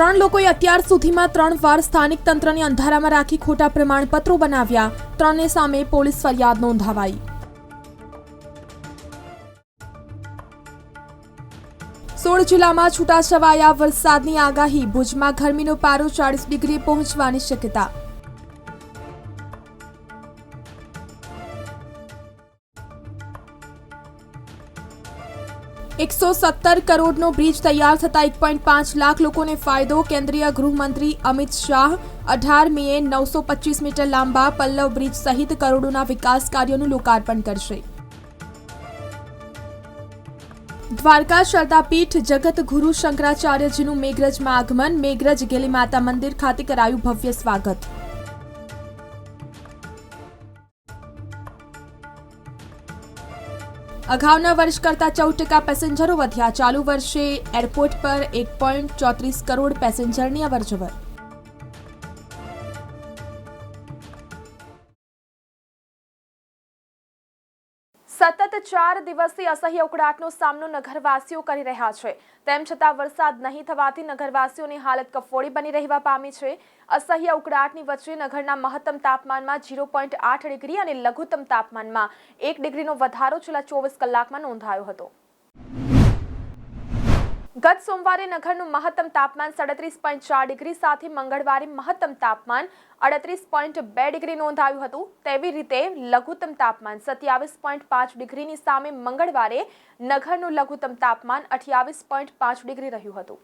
ત્રણ લોકોએ અત્યાર સુધીમાં ત્રણ વાર સ્થાનિક તંત્રને અંધારામાં રાખી ખોટા પ્રમાણપત્રો બનાવ્યા. ત્રણને સામે પોલીસ ફરિયાદ નોંધાવાઈ. સોળ જિલ્લામાં છૂટાછવાયા વરસાદની આગાહી. ભુજમાં ગરમીનો પારો ચાળીસ ડિગ્રી પહોંચવાની શક્યતા. એકસો સત્તર કરોડનો બ્રિજ તૈયાર થતાં એક પોઈન્ટ પાંચ લાખ લોકોને ફાયદો. કેન્દ્રીય ગૃહમંત્રી અમિત શાહ અઢાર મેએ નવસો પચીસ મીટર લાંબા પલ્લવ બ્રિજ સહિત કરોડોના વિકાસ કાર્યોનું લોકાર્પણ કરશે. દ્વારકા શારદાપીઠ જગત ગુરુ શંકરાચાર્યજીનું મેઘરજમાં આગમન. મેઘરજ ગેલી માતા મંદિર ખાતે કરાયું ભવ્ય સ્વાગત. અગાઉના વર્ષ કરતાં ચૌદ ટકા પેસેન્જરો વધ્યા. ચાલુ વર્ષે એરપોર્ટ પર એક પોઈન્ટ ચોત્રીસ કરોડ પેસેન્જરની અવરજવર. સતત ચાર દિવસથી અસહ્ય ઉકળાટનો સામનો નગરવાસીઓ કરી રહ્યા છે. તેમ છતાં વરસાદ નહીં થવાથી નગરવાસીઓની હાલત કફોડી બની રહેવા પામી છે. અસહ્ય ઉકળાટની વચ્ચે નગરના મહત્તમ તાપમાનમાં ઝીરો પોઈન્ટ આઠ ડિગ્રી અને લઘુત્તમ તાપમાનમાં એક ડિગ્રીનો વધારો છેલ્લા ચોવીસ કલાકમાં નોંધાયો હતો. ગત સોમવારે નગરનું મહત્તમ તાપમાન સાડત્રીસ પોઈન્ટ ચાર ડિગ્રી સાથે મંગળવારે મહત્તમ તાપમાન અડત્રીસ પોઈન્ટ બે ડિગ્રી નોંધાયું હતું. તેવી રીતે લઘુત્તમ તાપમાન સત્યાવીસ પોઈન્ટ પાંચ ડિગ્રીની સામે મંગળવારે નગરનું લઘુત્તમ તાપમાન અઠ્યાવીસ પોઈન્ટ પાંચ ડિગ્રી રહ્યું હતું.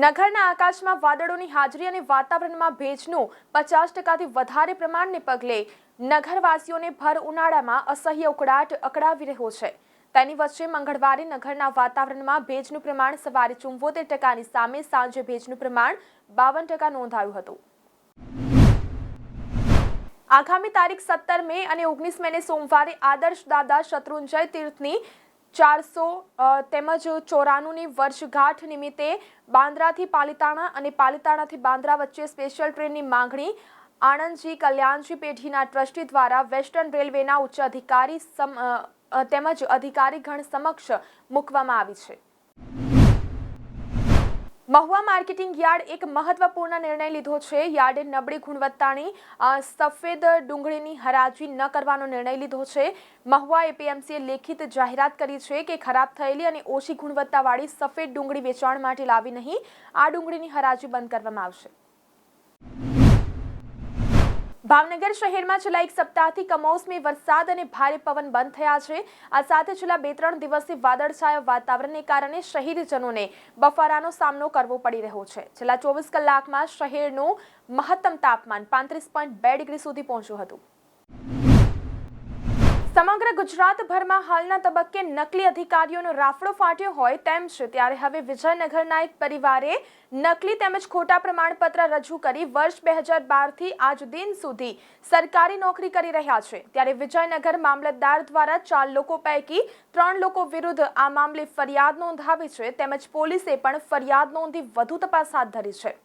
નગરના આકાશમાં વાદળોની હાજરી અને વાતાવરણમાં ભેજનું પચાસ ટકાથી વધારે પ્રમાણને પગલે નગરવાસીઓને ભર ઉનાળામાં અસહ્ય ઉકળાટ અકળાવી રહ્યો છે. તેની વચ્ચે મંગળવારે નગરના વાતાવરણમાં ભેજનું પ્રમાણ સવારે ચુંવોતેર ટકાની સામે સાંજે ભેજનું પ્રમાણ બાવન ટકા નોંધાયું હતું. આગામી તારીખ સત્તર મે અને ઓગણીસ મેને સોમવારે આદર્શ દાદા શત્રુંજય તીર્થની ચારસો તેમજ ચોરાણુંની વર્ષગાંઠ નિમિત્તે બાંદ્રાથી પાલિતાણા અને પાલિતાણાથી બાંદ્રા વચ્ચે સ્પેશિયલ ટ્રેનની માંગણી આણંદજી કલ્યાણજી પેઢીના ટ્રસ્ટી દ્વારા વેસ્ટર્ન રેલવેના ઉચ્ચ અધિકારી સમ તેમજ અધિકારીગણ સમક્ષ મૂકવામાં આવી છે. મહુવા માર્કેટિંગ યાર્ડ એક મહત્વપૂર્ણ નિર્ણય લીધો છે. યાર્ડે નબળી ગુણવત્તાની સફેદ ડુંગળીની હરાજી ન કરવાનો નિર્ણય લીધો છે. મહુવા એપીએમસીએ લેખિત જાહેરાત કરી છે કે ખરાબ થયેલી અને ઓછી ગુણવત્તાવાળી સફેદ ડુંગળી વેચાણ માટે લાવી નહીં. આ ડુંગળીની હરાજી બંધ કરવામાં આવશે. ભાવનગર શહેરમાં છેલ્લા એક સપ્તાહથી કમોસમી વરસાદ અને ભારે પવન બંધ થયા છે. આ સાથે છેલ્લા બે ત્રણ દિવસથી વાદળછાયા વાતાવરણને કારણે શહેરીજનોને બફારાનો સામનો કરવો પડી રહ્યો છે. છેલ્લા ચોવીસ કલાકમાં શહેરનું મહત્તમ તાપમાન પાંત્રીસ પોઈન્ટ બે ડિગ્રી સુધી પહોંચ્યું હતું. સમગ્ર ગુજરાતભરમાં હાલના તબક્કે નકલી અધિકારીઓનો રાફડો ફાટ્યો હોય તેમ છે. ત્યારે હવે વિજયનગરના એક પરિવારે નકલી તેમજ ખોટા પ્રમાણપત્ર રજૂ કરી વર્ષ બે હજાર બારથી આજ દિન સુધી સરકારી નોકરી કરી રહ્યા છે. ત્યારે વિજયનગર મામલતદાર દ્વારા ચાર લોકો પૈકી ત્રણ લોકો વિરુદ્ધ આ મામલે ફરિયાદ નોંધાવી છે. તેમજ પોલીસે પણ ફરિયાદ નોંધી વધુ તપાસ હાથ ધરી છે.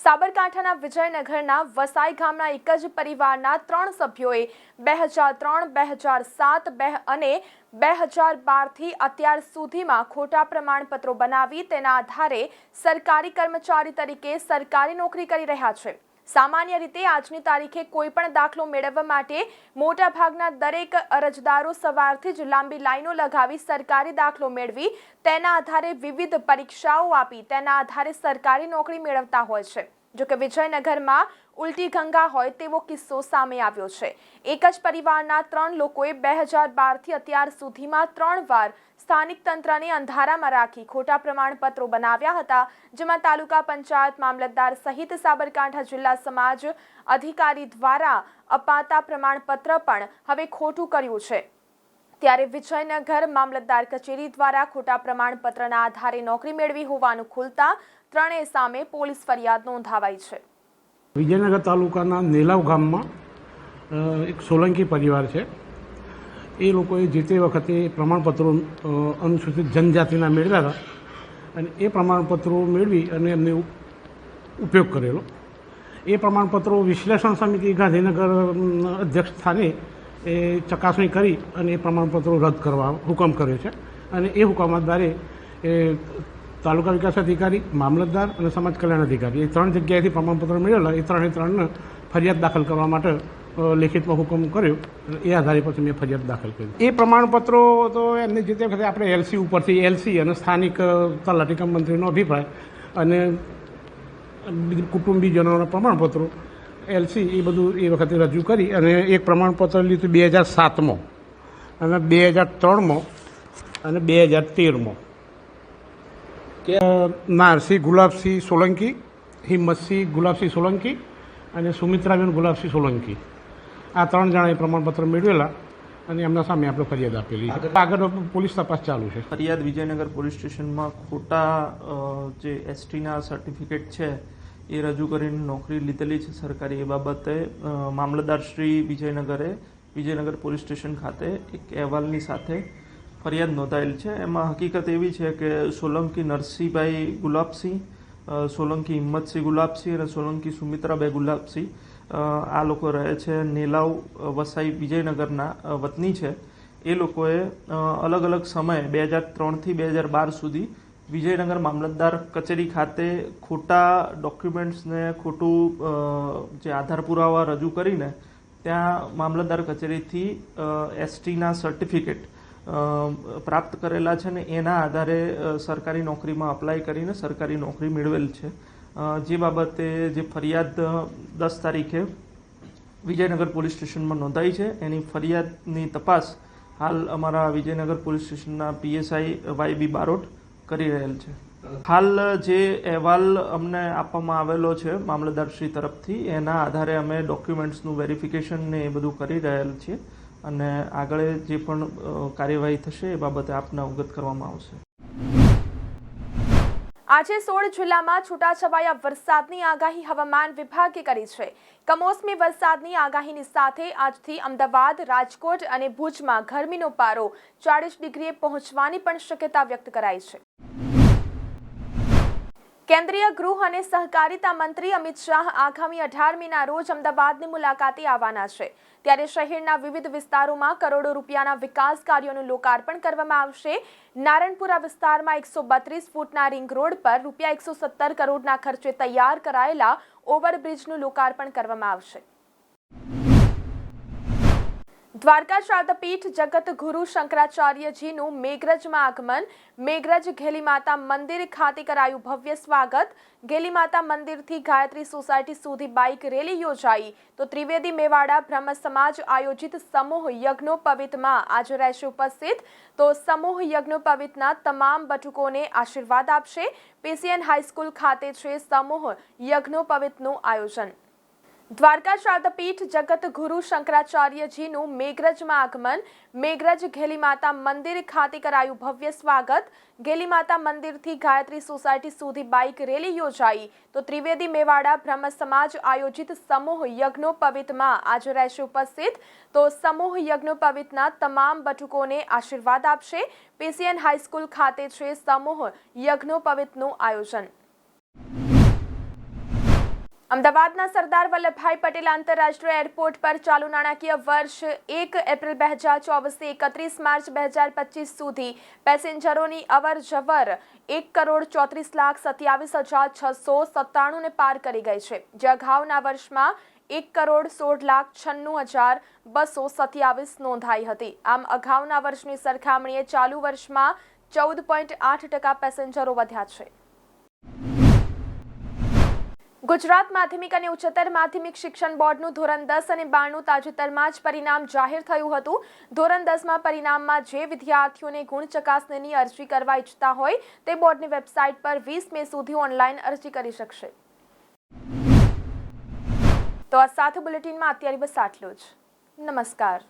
સાબરકાંઠાના વિજયનગરના વસાઈ ગામના એક જ પરિવારના ત્રણ સભ્યોએ બે હજાર ત્રણ, બે હજાર સાત, બે અને બે હજાર બારથી અત્યાર સુધીમાં ખોટા પ્રમાણપત્રો બનાવી તેના આધારે સરકારી કર્મચારી તરીકે સરકારી નોકરી કરી રહ્યા છે. સામાન્ય રીતે આજની તારીખે કોઈ પણ દાખલો મેળવવા માટે મોટા ભાગના દરેક અરજદારો સવારથી જ લાંબી લાઈનો લગાવી સરકારી દાખલો મેળવી તેના આધારે વિવિધ પરીક્ષાઓ આપી તેના આધારે સરકારી નોકરી મેળવતા હોય છે. જોકે વિજયનગરમાં ઉલટી ગંગા હોય તેવો કિસ્સો સામે આવ્યો છે. એક જ પરિવારના ત્રણ લોકોએ બે હજાર બારથી અત્યાર સુધીમાં ત્રણ વાર સ્થાનિક તંત્રને અંધારામાં રાખી ખોટા પ્રમાણપત્રો બનાવ્યા હતા, જેમાં તાલુકા પંચાયત મામલતદાર સહિત સાબરકાંઠા જિલ્લા સમાજ અધિકારી દ્વારા અપાતા પ્રમાણપત્ર પણ હવે ખોટું કર્યું છે. ત્યારે વિજયનગર મામલતદાર કચેરી દ્વારા ખોટા પ્રમાણપત્રના આધારે નોકરી મેળવી હોવાનું ખુલતા ત્રણેય સામે પોલીસ ફરિયાદ નોંધાવાઈ છે. વિજયનગર તાલુકાના નેલાવ ગામમાં એક સોલંકી પરિવાર છે. એ લોકોએ જે તે વખતે પ્રમાણપત્રો અનુસૂચિત જનજાતિના મેળવ્યા હતા. અને એ પ્રમાણપત્રો મેળવી અને એમને ઉપયોગ કરેલો. એ પ્રમાણપત્રો વિશ્લેષણ સમિતિ ગાંધીનગર અધ્યક્ષ સ્થાને એ ચકાસણી કરી અને એ પ્રમાણપત્રો રદ કરવા હુકમ કર્યો છે. અને એ હુકમ આધારે એ તાલુકા વિકાસ અધિકારી, મામલતદાર અને સમાજ કલ્યાણ અધિકારી એ ત્રણ જગ્યાએથી પ્રમાણપત્ર મેળવેલા. એ ત્રણે ત્રણને ફરિયાદ દાખલ કરવા માટે લેખિતમાં હુકમ કર્યો, એ આધારે પછી મેં ફરિયાદ દાખલ કરી. એ પ્રમાણપત્રો તો એમને જે તે વખતે આપણે એલસી ઉપરથી એલસી અને સ્થાનિક તલાટીકમ તલાટી મંત્રીનો અભિપ્રાય અને બીજું કુટુંબીજનોના પ્રમાણપત્રો, એલસી એ બધું એ વખતે રજૂ કરી અને એક પ્રમાણપત્ર લીધું બે હજાર સાતમાં અને બે હજાર ત્રણમાં અને બે હજાર તેરમાં. નારસિંહ ગુલાબસિંહ સોલંકી, હિંમતસિંહ ગુલાબસિંહ સોલંકી અને સુમિત્રાબેન ગુલાબસિંહ સોલંકી. આ ત્રણ જણાએ પ્રમાણપત્ર મેળવેલા અને એમના સામે આપણે ફરિયાદ આપેલી છે. આગળ પોલીસ તપાસ ચાલુ છે. ફરિયાદ વિજયનગર પોલીસ સ્ટેશનમાં ખોટા જે એસટીના સર્ટિફિકેટ છે એ રજૂ કરીને નોકરી લીધેલી છે સરકારી. એ બાબતે મામલતદાર શ્રી વિજયનગરે વિજયનગર પોલીસ સ્ટેશન ખાતે એક અહેવાલની સાથે ફરિયાદ નોંધાયેલ છે. એમાં હકીકત એવી છે કે સોલંકી નરસિંહભાઈ ગુલાબસિંહ સોલંકી હિંમતસિંહ ગુલાબસિંહ અને સોલંકી સુમિત્રાબાઈ ગુલાબસિંહ આ લોકો રહે છે. નેલાવ વસાઈ વિજયનગરના વતની છે. એ લોકોએ અલગ અલગ સમયે બે હજાર ત્રણથી બે હજાર બાર સુધી વિજયનગર મામલતદાર કચેરી ખાતે ખોટા ડોક્યુમેન્ટ્સને, ખોટું જે આધાર પુરાવા રજૂ કરીને ત્યાં મામલતદાર કચેરીથી એસટીના સર્ટિફિકેટ પ્રાપ્ત કરેલા છે ને એના આધારે સરકારી નોકરીમાં અપ્લાય કરીને સરકારી નોકરી મેળવેલ છે. જે બાબતે જે ફરિયાદ દસ તારીખે વિજયનગર પોલીસ સ્ટેશનમાં નોંધાઈ છે. એની ફરિયાદની તપાસ હાલ અમારા વિજયનગર પોલીસ સ્ટેશનના પીએસઆઈ વાય બી બારોટ કરી રહેલ છે. હાલ જે અહેવાલ અમને આપવામાં આવેલો છે મામલતદારશ્રી તરફથી, એના આધારે અમે ડોક્યુમેન્ટ્સનું વેરિફિકેશન ને એ બધું કરી રહેલ છીએ અને આગળ જે પણ કાર્યવાહી થશે એ બાબતે આપને અવગત કરવામાં આવશે. આજે સોળ જિલ્લામાં છૂટાછવાયા વરસાદની આગાહી હવામાન વિભાગે કરી છે. કમોસમી વરસાદની આગાહીની સાથે આજથી અમદાવાદ, રાજકોટ અને ભુજમાં ગરમીનો પારો ચાળીસ ડિગ્રીએ પહોંચવાની પણ શક્યતા વ્યક્ત કરાઈ છે. કેન્દ્રીય ગૃહ અને સહકારિતા મંત્રી અમિત શાહ આગામી અઢારમીના રોજ અમદાવાદની મુલાકાતે આવવાના છે. ત્યારે શહેરના વિવિધ વિસ્તારોમાં કરોડો રૂપિયાના વિકાસ કાર્યોનું લોકાર્પણ કરવામાં આવશે. નારણપુરા વિસ્તારમાં એકસો બત્રીસ ફૂટના રિંગ રોડ પર રૂપિયા એકસો સત્તર કરોડના ખર્ચે તૈયાર કરાયેલા ઓવરબ્રિજનું લોકાર્પણ કરવામાં આવશે. દ્વારકા શારદપીઠ જગત ગુરુ શંકરાચાર્યજીનું મેઘરજમાં આગમન. મેઘરજ ઘેલી માતા મંદિર ખાતે કરાયું ભવ્ય સ્વાગત. ઘેલી માતા મંદિરથી ગાયત્રી સોસાયટી સુધી બાઇક રેલી યોજાઈ. તો ત્રિવેદી મેવાડા બ્રહ્મ સમાજ આયોજિત સમૂહ યજ્ઞોપવિતમાં આજે રહેશે ઉપસ્થિત. તો સમૂહ યજ્ઞોપવિતના તમામ બટુકોને આશીર્વાદ આપશે. પીસીએન હાઈસ્કૂલ ખાતે છે સમૂહ યજ્ઞોપવિતનું આયોજન. દ્વારકા શારદપીઠ જગત ગુરુ શંકરાચાર્યજીનું મેઘરજમાં આગમન, મેઘરજ ઘેલી માતા મંદિર ખાતે કરાયું ભવ્ય સ્વાગત. ઘેલી માતા મંદિરથી ગાયત્રી સોસાયટી સુધી બાઇક રેલી યોજાઈ. તો ત્રિવેદી મેવાડા બ્રહ્મ સમાજ આયોજિત સમૂહ યજ્ઞોપવિતમાં આજે રહેશે ઉપસ્થિત. તો સમૂહ યજ્ઞોપવિતના તમામ બટુકોને આશીર્વાદ આપશે. પીસીએન હાઈસ્કૂલ ખાતે છે સમૂહ યજ્ઞોપવિતનું આયોજન. અમદાવાદના સરદાર વલ્લભભાઈ પટેલ આંતરરાષ્ટ્રીય એરપોર્ટ પર ચાલુ નાણાકીય વર્ષ એક એપ્રિલ બે હજાર ચોવીસથી એકત્રીસ માર્ચ બે હજાર પચીસ સુધી પેસેન્જરોની અવર જવર એક કરોડ ચોત્રીસ લાખ સત્યાવીસ હજાર છસો સત્તાણુંને પાર કરી ગઈ છે. જે અગાઉના વર્ષમાં એક કરોડ સોળ લાખ છન્નું હજાર બસો સત્યાવીસ નોંધાઈ હતી. આમ અગાઉના વર્ષની સરખામણીએ ચાલુ વર્ષમાં ચૌદ પોઈન્ટ આઠ ટકા પેસેન્જરો વધ્યા છે. ગુજરાત માધ્યમિક અને ઉચ્ચતર માધ્યમિક શિક્ષણ બોર્ડનું ધોરણ દસ અને બારનું તાજેતરમાં જ પરિણામ જાહેર થયું હતું. ધોરણ દસમાં પરિણામમાં જે વિદ્યાર્થીઓને ગુણ ચકાસણીની અરજી કરવા ઈચ્છતા હોય તે બોર્ડની વેબસાઇટ પર વીસ મે સુધી ઓનલાઈન અરજી કરી શકશે. તો આ સાથે બુલેટિનમાં અત્યારે બસ આટલું જ. નમસ્કાર.